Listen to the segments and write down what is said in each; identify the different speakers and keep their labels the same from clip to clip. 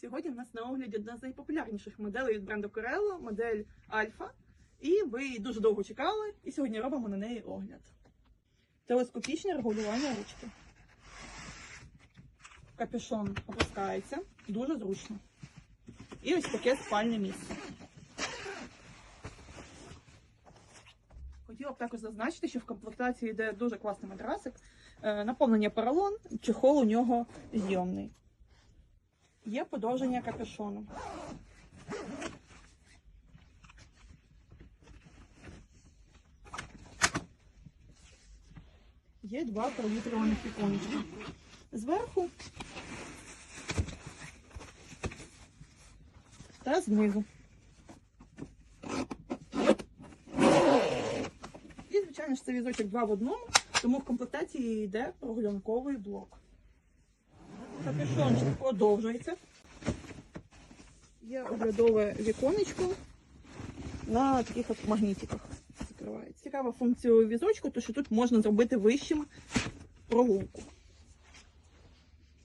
Speaker 1: Сьогодні в нас на огляді одна з найпопулярніших моделей від бренду Corello, модель Альфа. І ви її дуже довго чекали, і сьогодні робимо на неї огляд. Телескопічне регулювання ручки. Капюшон опускається, дуже зручно. І ось таке спальне місце. Хотіла б також зазначити, що в комплектації йде дуже класний матрасик. Е, Наповнення поролон, чехол у нього зйомний. Є подовження капюшону. Є два провітрюваних віконечка. Зверху та знизу. І, звичайно ж, це візочок два в одному, тому в комплектації йде прогулянковий блок. Капюшончик продовжується. Є оглядове віконечко на таких от магнітиках. Закривається. Цікава функція у візочку, то що тут можна зробити вищим прогулку.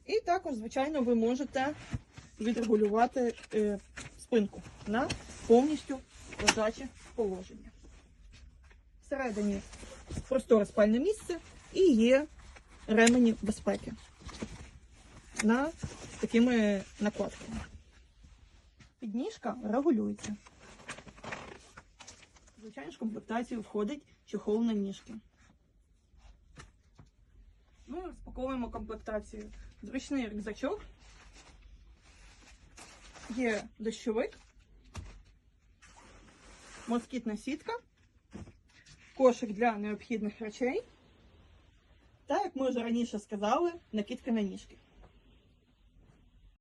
Speaker 1: І також, звичайно, ви можете відрегулювати е, спинку на повністю лежаче положення. Всередині просторе спальне місце і є ремені безпеки на такими накладками. Підніжка регулюється. Звичайно ж, в комплектацію входить чехол на ніжки. Ну, розпаковуємо комплектацію. Зручний рюкзачок. Є дощовик, москітна сітка, кошик для необхідних речей. Та, як ми вже раніше сказали, накидка на ніжки.